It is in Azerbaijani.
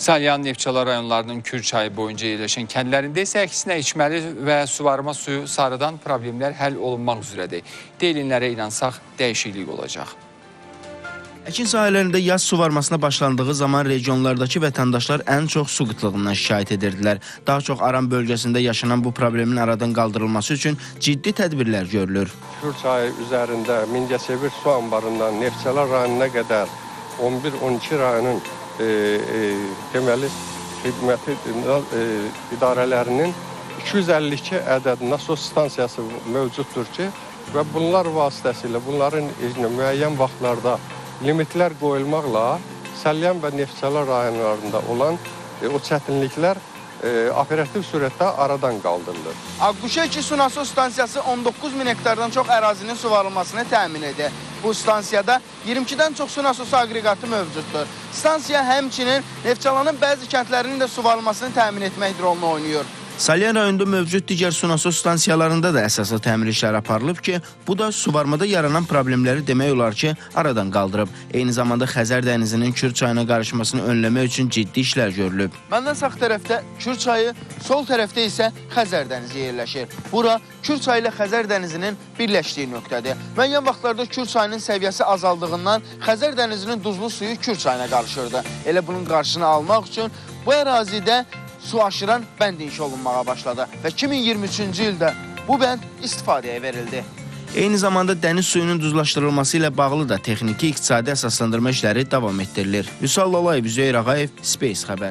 Salyan Neftçala rayonlarının Kür çayı boyunca yerləşən kəndlərində isə əksinə içməli və suvarma suyu sarıdan problemlər həll olunmaq üzrədir. Deyilinlərə inansaq dəyişiklik olacaq. Əkin sahələrində yaz suvarmasına başlandığı zaman regionlardakı vətəndaşlar ən çox su qıtlığından şikayət edirdilər. Daha çox Aran bölgəsində yaşanan bu problemin aradan qaldırılması üçün ciddi tədbirlər görülür. Kür çayı üzərində Mingəçevir su anbarından Neftçala rayonuna qədər 11-12 rayonun e, e, deməli xidməti e, idarələrinin 252 ədəd nasos stansiyası mövcuddur ki, və bunlar vasitəsilə bunların izni müəyyən vaxtlarda limitlər qoyulmaqla Səlyan və Neftçala rayonlarında olan e, o çətinliklər e, operativ sürətdə aradan qaldırılır. Aquşa 2 su nasos stansiyası 19 min hektardan çox ərazinin suvarılmasını təmin edir. Bu stansiyada 22-dən çox su nasosu aqreqatı mövcuddur. Stansiya həmçinin Neftçalanın bəzi kəndlərinin də suvarılmasını təmin etmək rolunu oynayır. Salyan rayonunda mövcud digər su nasos stansiyalarında da əsaslı təmir işləri aparılıb ki, bu da suvarmada yaranan problemləri demək olar ki, aradan qaldırıb. Eyni zamanda Xəzər dənizinin Kür çayına qarışmasını önləmək üçün ciddi işlər görülüb. Məndən sağ tərəfdə Kür çayı, sol tərəfdə isə Xəzər dənizi yerləşir. Bura Kür çayı ilə Xəzər dənizinin birləşdiyi nöqtədir. Müəyyən vaxtlarda Kür çayının səviyyəsi azaldığından Xəzər dənizinin duzlu suyu Kür çayına qarışırdı. Elə bunun qarşısını almaq üçün bu ərazidə su aşıran bənd inşa olunmağa başladı və 2023-cü ildə bu bənd istifadəyə verildi. Eyni zamanda dəniz suyunun duzlaşdırılması ilə bağlı da texniki iqtisadi əsaslandırma işləri davam etdirilir. Vüsal Lalayev, Üzeyir Ağayev, Space xəbər.